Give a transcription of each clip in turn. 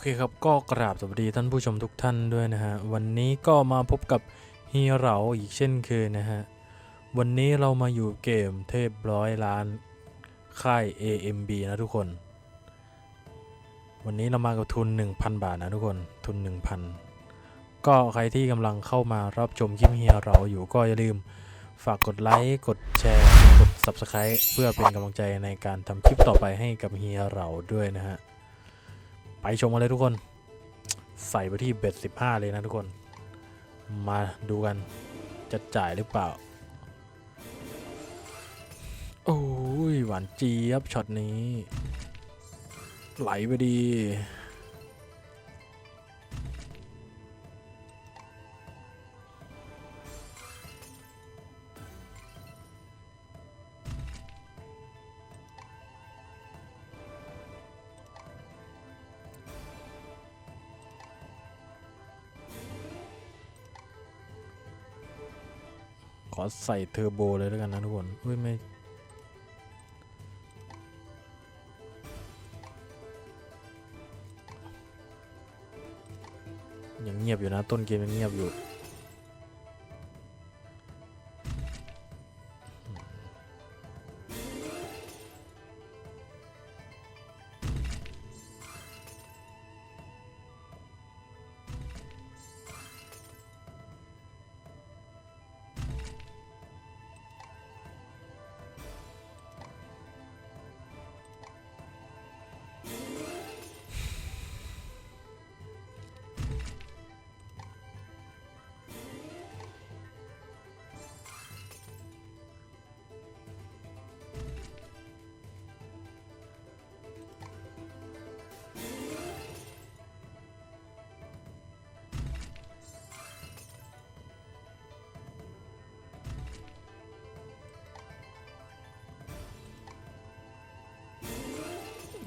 เคครับก็กราบสวัสดีท่านผู้ชมทุกท่านด้วยนะฮะ วันนี้ก็มาพบกับฮีเหราอีกเช่นเคยนะฮะ วันนี้เรามาอยู่เกมเทพร้อยล้าน ค่าย AMB นะทุกคน วันนี้เรามากับทุน 1,000 บาทนะทุกคนทุน 1,000 ก็ใครที่กำลังเข้ามารับชมคลิปเฮียเราอยู่ก็อย่าลืมฝากกดไลค์กดแชร์กด Subscribe เพื่อเป็นกำลังใจในการทำคลิปต่อไปให้กับเฮียเราด้วยนะฮะ ไปชมกันเลยทุกคน ใส่ไปที่เบ็ด15 เลยนะทุกคน มาดูกันจะจ่ายหรือเปล่า โอ้ย หวานเจี๊ยบช็อตนี้ ไหลไปดี ขอใส่เทอร์โบเลยแล้วกันนะทุกคนเฮ้ยไม่ยังเงียบอยู่นะ ต้นเกมยังเงียบอยู่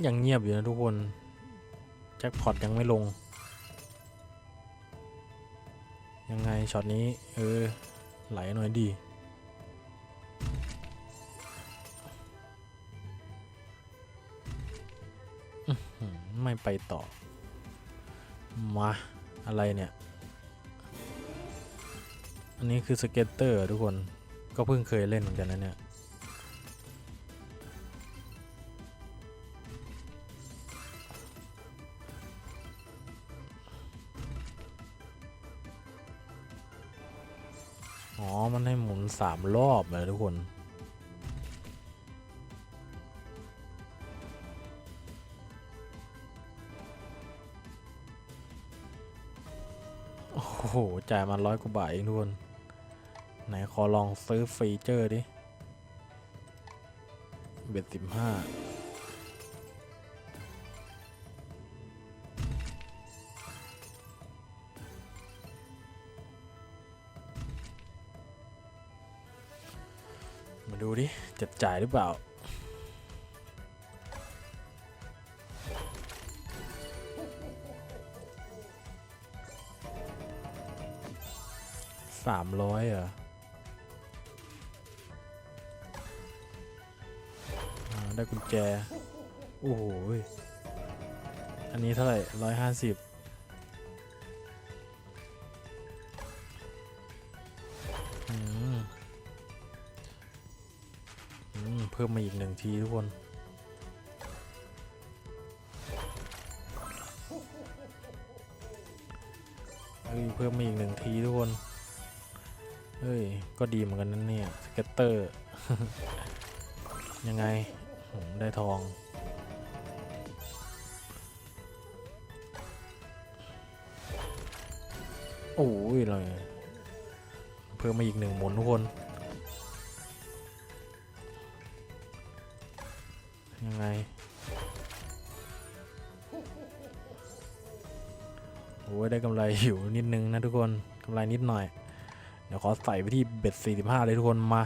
ยังเงียบอยู่นะทุกคนแจ็คพอตยังไม่ลง ยังไงช็อตนี้เออไหลหน่อยดีไม่ไปต่อ มา อะไรเนี่ย อันนี้คือสเก็ตเตอร์ทุกคนก็เพิ่งเคยเล่นเหมือนกันนะเนี่ย อ๋อ มันให้หมุนสามรอบเลยทุกคน โอ้โห จ่ายมาร้อยกว่าบาทเองทุกคน ไหนขอลองซื้อฟีเจอร์ดิ เบ็ดสิบห้า ดิจะจ่ายหรือเปล่า สามร้อยเหรอได้กุญแจ โอ้โห อันนี้เท่าไหร่ร้อยห้าสิบ เพิ่มมาอีกหนึ่งทีทุกคน เฮ้ย เพิ่มมาอีกหนึ่งทีทุกคน เฮ้ย ก็ดีเหมือนกันนั่นเนี่ยสเก็ตเตอร์ ยังไงอืมได้ทองโอ้ยเลยเพิ่มมาอีกหนึ่งหมุนทุกคน ยังไงโอ้ยได้กำไรอยู่นิดนึงนะทุกคนกำไรนิดหน่อย เดี๋ยวขอใส่ไปที่เบ็ด45 เลยทุกคนมา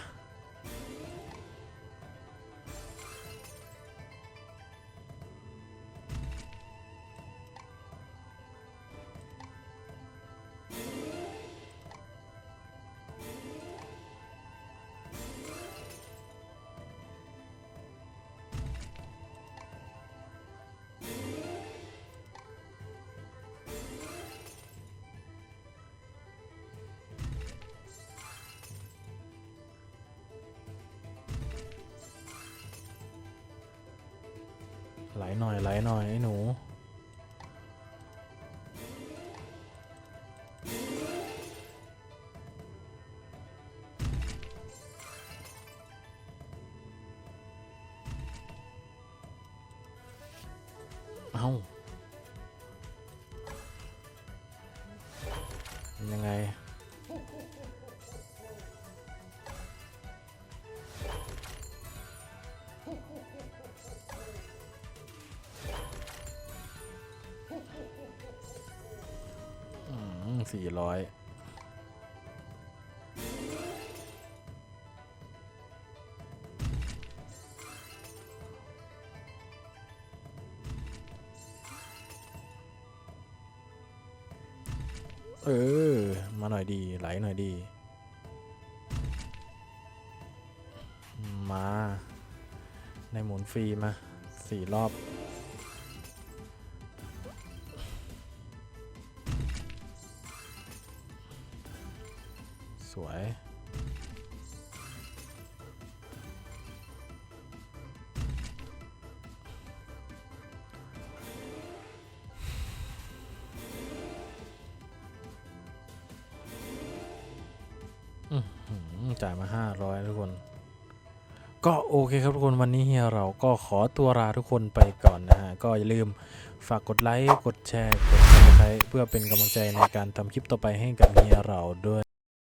หน่อยไหลหน่อยไอ้หนู เอ้า สี่ร้อยเออ มาหน่อยดี ไหลหน่อยดี มา ในหมุนฟรีมาสี่รอบ จ่ายมา 500 ทุกคน ก็โอเคครับทุกคนวันนี้เฮียเราก็ขอตัวลาทุกคนไปก่อนนะฮะ ก็อย่าลืมฝากกดไลค์ กดแชร์ กดติดตามเพื่อเป็นกำลังใจในการทำคลิปต่อไปให้กับเฮียเราด้วย